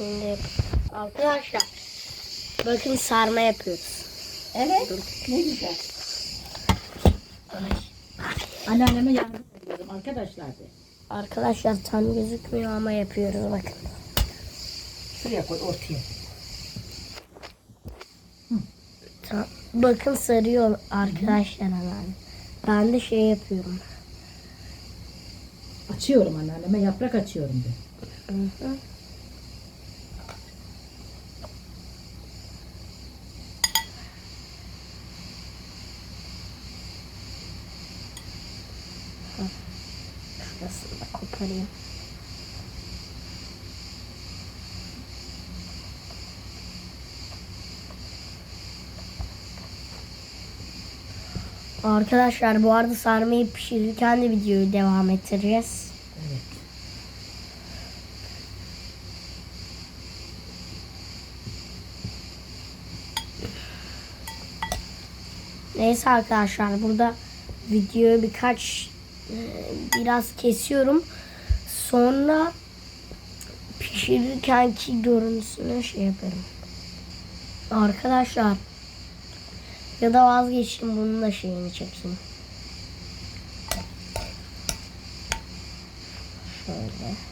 Şimdi yap- Arkadaşlar bakın sarma yapıyoruz. Evet. Ne güzel. Anneanneme yardım ediyorum arkadaşlar de. Arkadaşlar tam gözükmüyor ama yapıyoruz bakın. Şuraya koy ortaya. Bakın sarıyor arkadaşlar hemen. Ben de şey yapıyorum. Açıyorum anneanneme yaprak açıyorum de. Hı hı. Şurasını da koparayım. Arkadaşlar bu arada sarmayı pişirirken de videoyu devam ettireceğiz. Evet. Neyse arkadaşlar burada videoyu birkaç biraz kesiyorum. Sonra pişirirkenki görüntüsünü şey yaparım. Arkadaşlar ya da vazgeçtim bunun da şeyini çekeyim. Şöyle.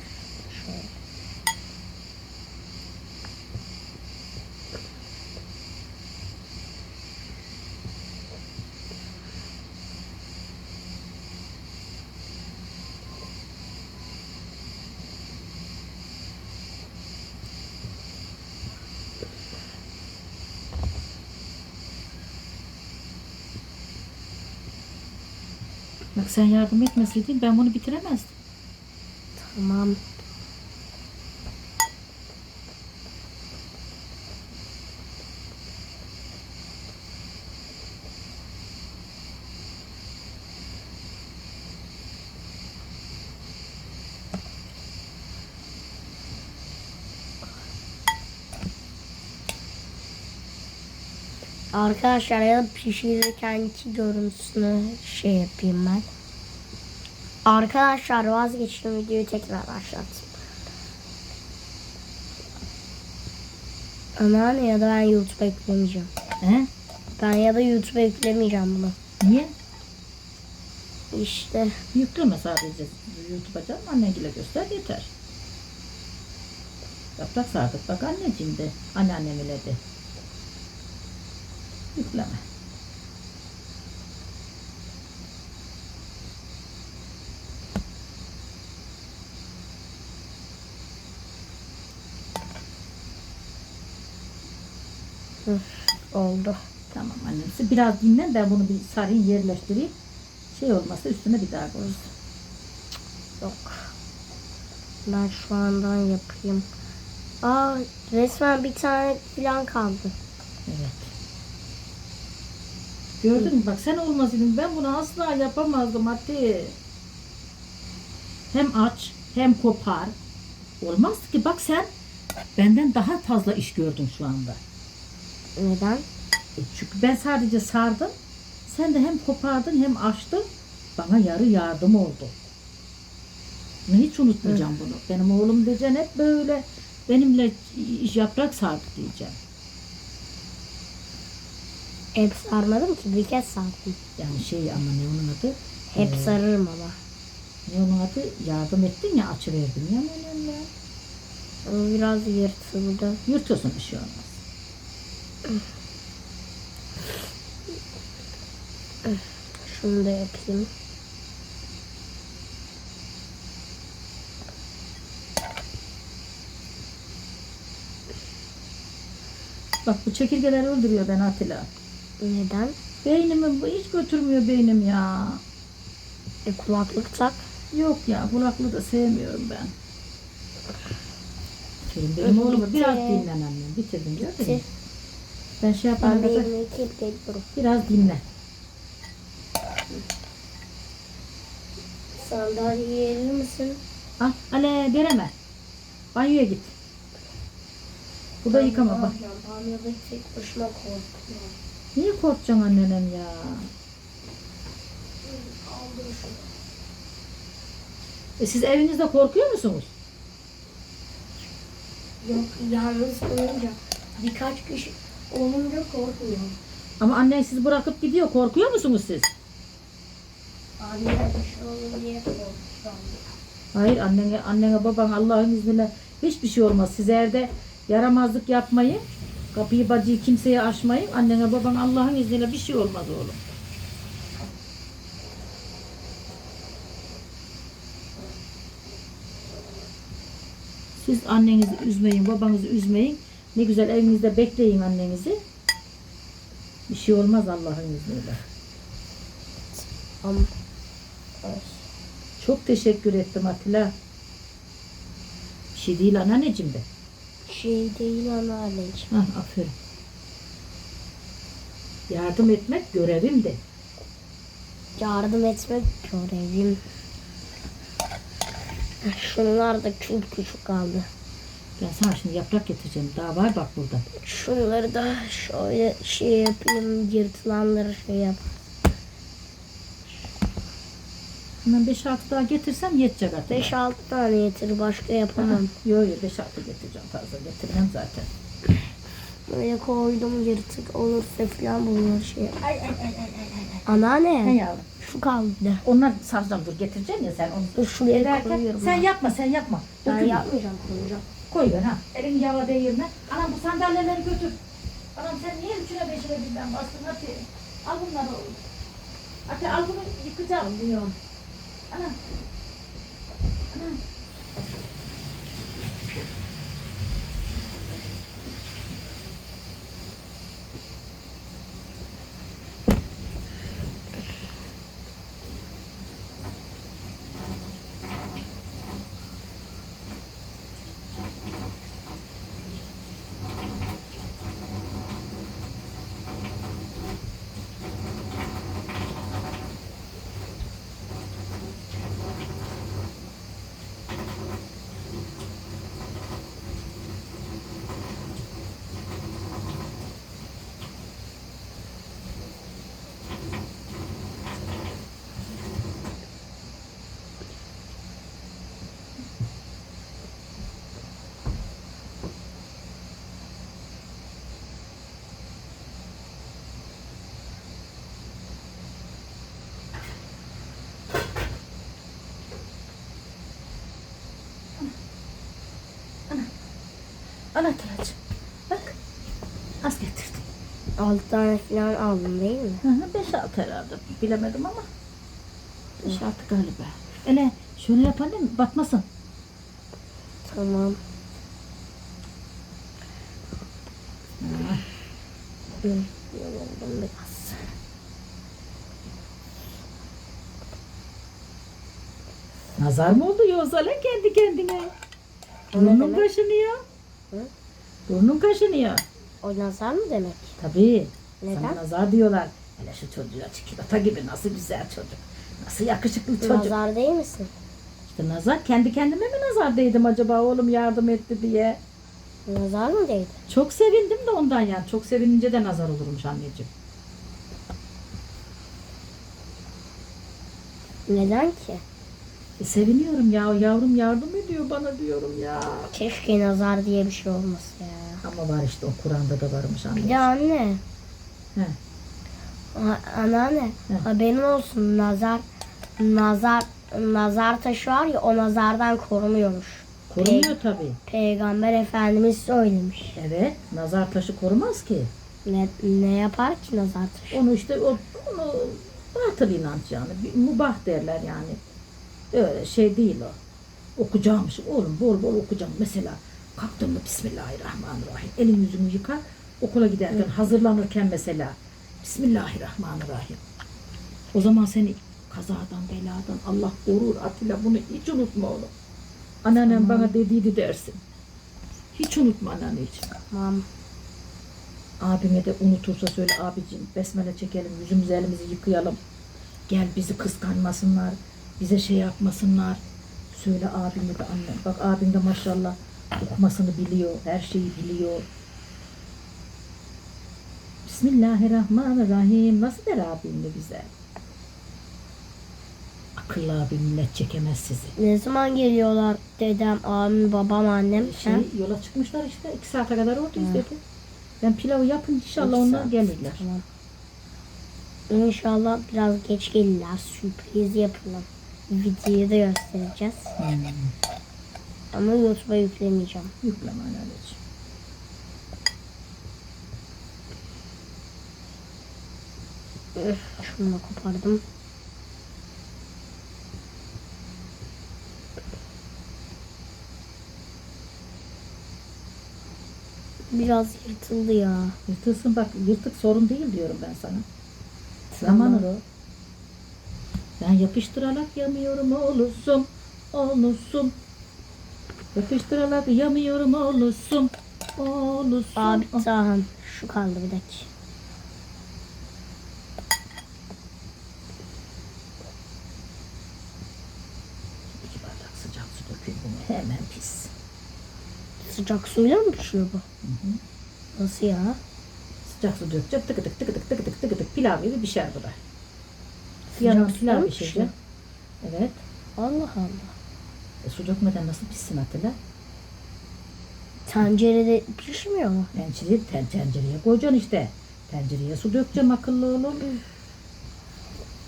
Bak sen yardım etmeseydin ben bunu bitiremezdim. Tamam. Arkadaşlar ya da pişirirkenki görüntüsünü şey yapayım ben. Arkadaşlar vazgeçtim videoyu tekrar başlattım. Anneanne ya da ben YouTube'a yüklemeyeceğim. He? Ben ya da YouTube'a yüklemeyeceğim bunu. Niye? İşte Yükleme sadece. YouTube'a canım annengile göster yeter. Yaprak sardık bak anneciğim de. Anneannem ile de. Yükleme. Oldu. Tamam annesi. Biraz dinlen ben bunu bir sarayım yerleştireyim. Şey olmasa üstüne bir daha koyarız. Yok. Ben şu andan yapayım. Aa resmen bir tane falan kaldı. Evet. Gördün mü bak sen olmasaydın ben bunu asla yapamazdım Hatice. Hem aç hem kopar. Olmaz ki bak sen benden daha fazla iş gördün şu anda. Neden? Çünkü ben sadece sardım. Sen de hem kopardın hem açtın. Bana yarı yardım oldu. Ben hiç unutmayacağım bunu. Benim oğlum diyeceksin hep böyle benimle iş yaprak sardı diyeceğim. Hep sarmadım ki bir kez sardım. Yani şey ama ne onun adı? Hep Ee, sararım ama. Ne onun adı? Yardım ettin ya açıverdin ya benim ya. O biraz yırtıldı. Yırtıyorsun bir şey olmaz. Şunu da yapayım. Bak bu çekirgeler öldürüyor beni Atilla. Neden? Beynimi bu hiç götürmüyor beynim ya. E kulaklık tak. Yok ya kulaklığı da sevmiyorum ben. Benim, benim oğlum biraz dinlen annem. Bitirdim gördün mü? Ben şey yapana kadar biraz dinle. Sandalye verir misin? Ah Ale vereme. Banyoya git. Burada yıkama bak. Banyoda tek başıma korkuyorum. Niye korkacaksın annenem ya? E siz evinizde korkuyor musunuz? Yok yalnız olunca birkaç kişi olunca korkmuyorum. Ama annen sizi bırakıp gidiyor. Korkuyor musunuz siz? Anne bir şey olur diye korkuyorum. Hayır annene, annene baban Allah'ın izniyle hiçbir şey olmaz. Siz evde yaramazlık yapmayın. Kapıyı bacıyı kimseye açmayın. Annene baban Allah'ın izniyle bir şey olmaz oğlum. Siz annenizi üzmeyin, babanızı üzmeyin. Ne güzel evinizde bekleyin annenizi. Bir şey olmaz Allah'ın izniyle. Ama Çok teşekkür ettim Atilla. Bir şey değil anneanneciğim de. şey değil anneanneciğim. Hah, aferin. Yardım etmek görevim de. Yardım etmek görevim. Şunlar da çok küçük kaldı. Ben sana şimdi yaprak getireceğim. Daha var bak burada. Şunları da şöyle şey yapayım, yırtılanları şey yap. Hemen 5-6 daha getirsem yetecek Atilla. 5-6 tane yeter, başka yapamam. Yok yok 5-6 getireceğim fazla getirmem zaten. Buraya koydum yırtık olursa falan bunları şey yap. Ay ay ay ay ay Anneanne, yavrum. şu kaldı. Onlar saracağım dur getireceğim ya sen onu. Dur şuraya Ederken koyuyorum. sen ben. yapma sen yapma. Ben Dökülme. yapmayacağım, koyacağım. Koy ver ha. Elini yava değirme. Anam bu sandalyeleri götür. Anam sen niye üçüne beşine birden bastın Hadi. Al bunları oğlum. Hadi al bunu yıkacağım. Alıyorum. Anam. Anam. Al Atılacığım. Bak. Az getirdim. 6 tane falan aldım değil mi? Hı hı, Beş altı herhalde. Bilemedim ama. Beş altı galiba. Ele şöyle yap annem batmasın. Tamam. Yoruldum biraz. Nazar mı oldu yoksa lan kendi kendine? O ne Burnun demek? kaşınıyor. Hı? Burnun kaşınıyor. O nazar mı demek? Tabii. Neden? Sana nazar diyorlar. Hele şu çocuğa çikolata gibi nasıl güzel çocuk. Nasıl yakışıklı çocuk. Nazar değil misin? İşte nazar kendi kendime mi nazar değdim acaba oğlum yardım etti diye. Nazar mı değdi? Çok sevindim de ondan yani. Çok sevinince de nazar olurmuş anneciğim. Neden ki? E, seviniyorum ya yavrum yardım ediyor bana diyorum ya. Keşke nazar diye bir şey olmasa ya. Ama var işte o Kur'an'da da varmış Bir anne. de anne. He. Ha- Anneanne He. haberin olsun nazar nazar nazar taşı var ya o nazardan korunuyormuş. Korunuyor tabii. Peygamber Efendimiz söylemiş. Evet nazar taşı korumaz ki. Ne, ne yapar ki nazar taşı? Onu işte o onu batıl inanç yani. Bir mubah derler yani. Öyle şey değil o. Okuyacağımış. Oğlum bol bol okuyacağım. Mesela kalktın mı Bismillahirrahmanirrahim. Elin yüzünü yıkar. Okula giderken hazırlanırken mesela Bismillahirrahmanirrahim. O zaman seni kazadan beladan Allah korur Atilla bunu hiç unutma oğlum. Anneannem bana dediydi dersin. Hiç unutma anneanneciğim. Tamam. Abime de unutursa söyle abicim besmele çekelim yüzümüzü elimizi yıkayalım. Gel bizi kıskanmasınlar. Bize şey yapmasınlar. Söyle abime de anne. Bak abim de maşallah okumasını biliyor. Her şeyi biliyor. Bismillahirrahmanirrahim. Nasıl der abim de bize? Akıllı abi millet çekemez sizi. Ne zaman geliyorlar dedem, abim, babam, annem, Şey, sen? yola çıkmışlar işte. iki saate kadar oradayız dedi. Ben pilavı yapın inşallah İki onlar saat. gelirler. Tamam. İnşallah biraz geç gelirler. Sürpriz yapalım. Videoyu da göstereceğiz. Hmm. Ama YouTube'a yüklemeyeceğim. Yükleme anneciğim. Şunu da kopardım. Biraz yırtıldı ya. Yırtılsın bak yırtık sorun değil diyorum ben sana. Tamam. Zamanır o. Ben yapıştırarak yamıyorum oğlum. Oğlum. Yapıştırarak yamıyorum oğlum. Oğlum. Abi tamam. Şu kaldı bir dakika. İki bardak sıcak su bunu hemen pis. Sıcak suyla mı pişiyor bu? Nasıl ya? Sıcak su dökeceğim tıkı tık tıkı tık tıkı tık tıkı tık pilav gibi pişer bu da. Suda pilav mı pişireceğim. Evet. Allah Allah. E, su dökmeden nasıl pişsin Atilla? Tencerede pişmiyor mu? Tencereye, ten, tencereye koyacaksın işte. Tencereye su dökeceğim akıllı oğlum.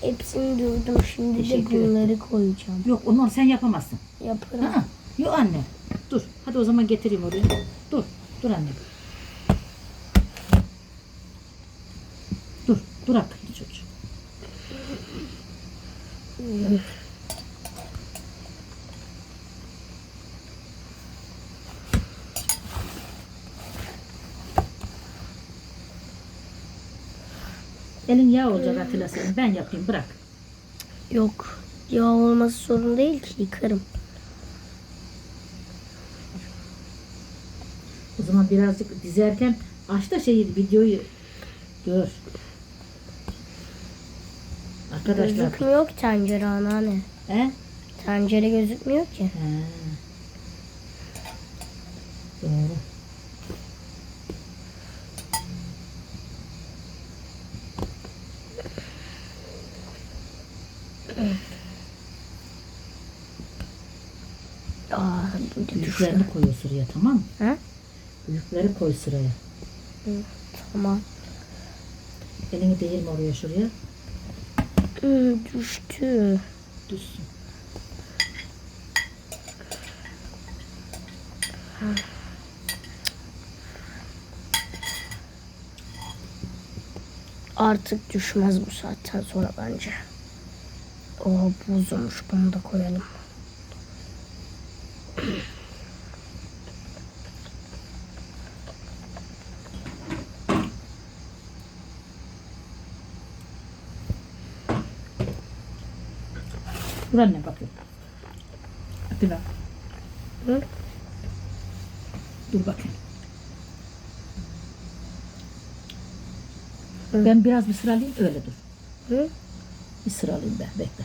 Hepsini durdum. Şimdi de bunları koyacağım. Yok onu sen yapamazsın. Yaparım. Ha, yok anne. Dur. Hadi o zaman getireyim oraya. Dur. Dur anne. Dur. Dur akıllı çocuğum. Elin yağ olacak Atilla senin. Ben yapayım bırak. Yok. Yağ olması sorun değil ki. Yıkarım. O zaman birazcık dizerken aç da şeyi videoyu gör. Arkadaşlar. Gözükmüyor ki tencere anneanne. He? Tencere gözükmüyor ki. He. Doğru. Aa, düştü. Büyüklerini koy sıraya tamam mı? Ha? Büyükleri koy sıraya. Tamam. Elini değirme oraya şuraya. Hmm, düştü. Düşsün. Artık düşmez bu saatten sonra bence. O buzumuş. Bunu da koyalım. Dur anne bakayım. Atilla. Hı? Dur bakayım. Hı. Ben biraz bir sıralayayım öyle dur. Hı? Bir sıralayayım ben bekle.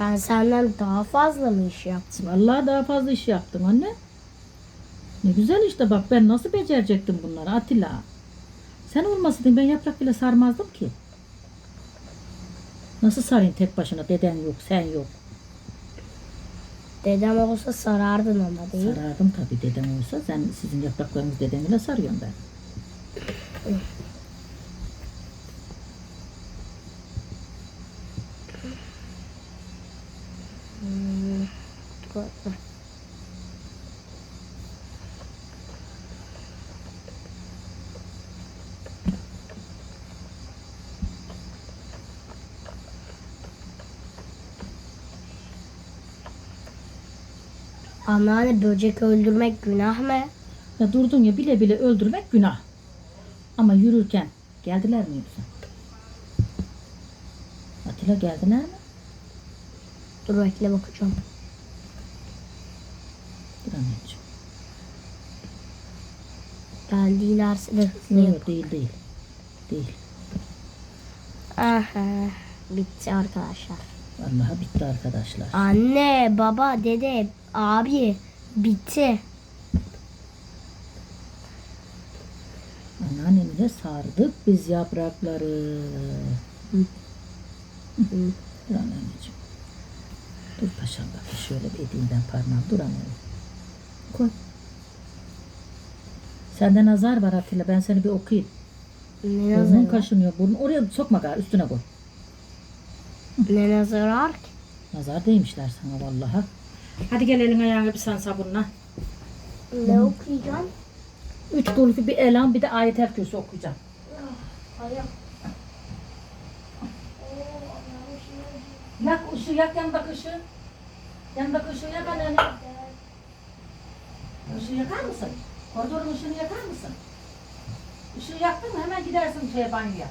Ben senden daha fazla mı iş yaptım? Vallahi daha fazla iş yaptım anne. Ne güzel işte bak ben nasıl becerecektim bunları Atilla. Sen olmasaydın ben yaprak bile sarmazdım ki. Nasıl sarayım tek başına deden yok sen yok. Dedem olsa sarardın ama değil. Sarardım tabii dedem olsa. Sen sizin yapraklarınız dedemle sarıyorum ben. Dur. Anneanne böcek öldürmek günah mı? Ya durdun ya bile bile öldürmek günah. Ama yürürken geldiler mi yoksa? Atilla geldiler mi? Dur bekle bakacağım. Anneciğim. Geldilerse de hızlı Yok değil değil. Değil. Aha. Bitti arkadaşlar. Vallahi bitti arkadaşlar. Anne, baba, dede, abi bitti. Anneannemle sardık biz yaprakları. Hı. Dur anneciğim. Dur paşam bak şöyle bir ben parmağım. Dur annem. Koy. Sende nazar var Atilla. Ben seni bir okuyayım. Ne Burnun nazarı var? kaşınıyor. Burnun oraya sokma gari. Üstüne koy. Ne nazarı var ki? Nazar değmişler sana vallahi. Hadi gel elin ayağını bir sen sabunla. Ne okuyacağım? Üç kulüfü bir elan bir de ayet kürsü okuyacağım. Hayır. Yak ışığı yak yanındaki ışığı. Yanındaki ışığı yak anne. Işığı yakar mısın? Koridorun ışığını yakar mısın? Işığı yaktın mı hemen gidersin şeye banyoya.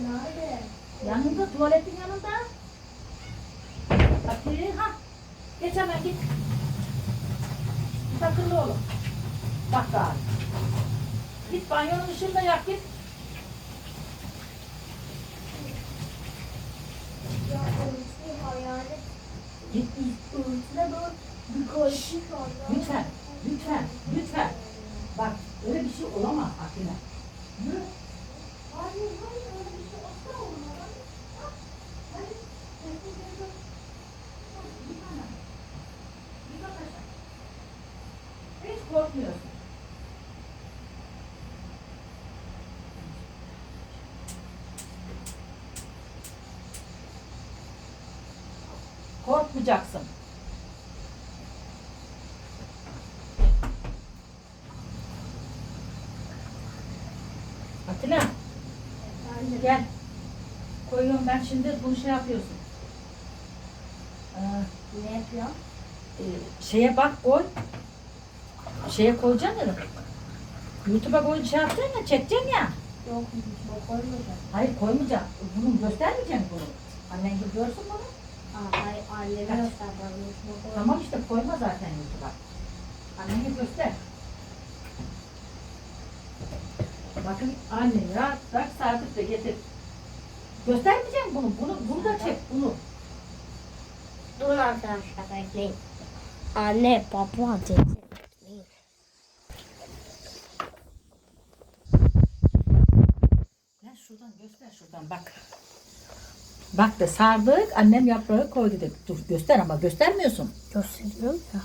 Nerede? Yanında tuvaletin yanında. Hadi ha. Geç hemen git. Git akıllı olun. Bak gari. Git banyonun ışığını da yak git. Ya öylesi hayalet Git. öylesine doğru bir karışık var. Lütfen. Lütfen. Lütfen. Bak öyle bir şey olamaz Atilla. Yürü. Hayır hayır öyle bir şey asla olmaz. Hiç korkmuyorsun. Korkmayacaksın. Atilla gel. Ben şimdi bunu şey yapıyorsun. Ee, Ne yapıyor? e, şeye bak koy. Şeye koyacaksın ya. YouTube'a koy şey yapacaksın ya, çekeceksin ya. Yok bu koymayacağım. Hayır koymayacaksın. Bunu göstermeyeceksin bunu. Annen gibi görsün bunu. Hayır anneme Kaç? göstereceğim. Tamam işte koyma zaten YouTube'a. Annen gibi göster. Bakın anne ya bak sardık da getir. Göstermeyeceğim bunu. Bunu, bunu da çek. Bunu. Durun arkadaşlar bekleyin. Anne baba dedi. bekleyin. Gel şuradan göster şuradan bak. Bak da sardık. Annem yaprağı koydu dedi. Dur göster ama göstermiyorsun. Gösteriyorum ya.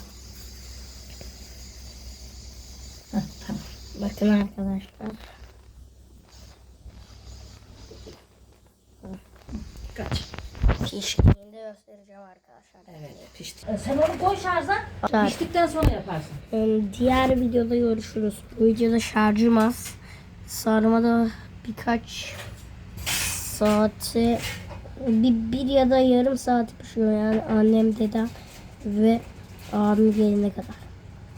Heh, tamam. Bakın arkadaşlar. Kaç. Piştiğinde göstereceğim arkadaşlar. Evet pişti. E, Sen onu koy şarja. Şarj. Piştikten sonra yaparsın. Ee, Diğer videoda görüşürüz. Bu videoda şarjım az. Sarma da birkaç saate bir, bir ya da yarım saat pişiyor yani annem dedem ve abim gelene kadar.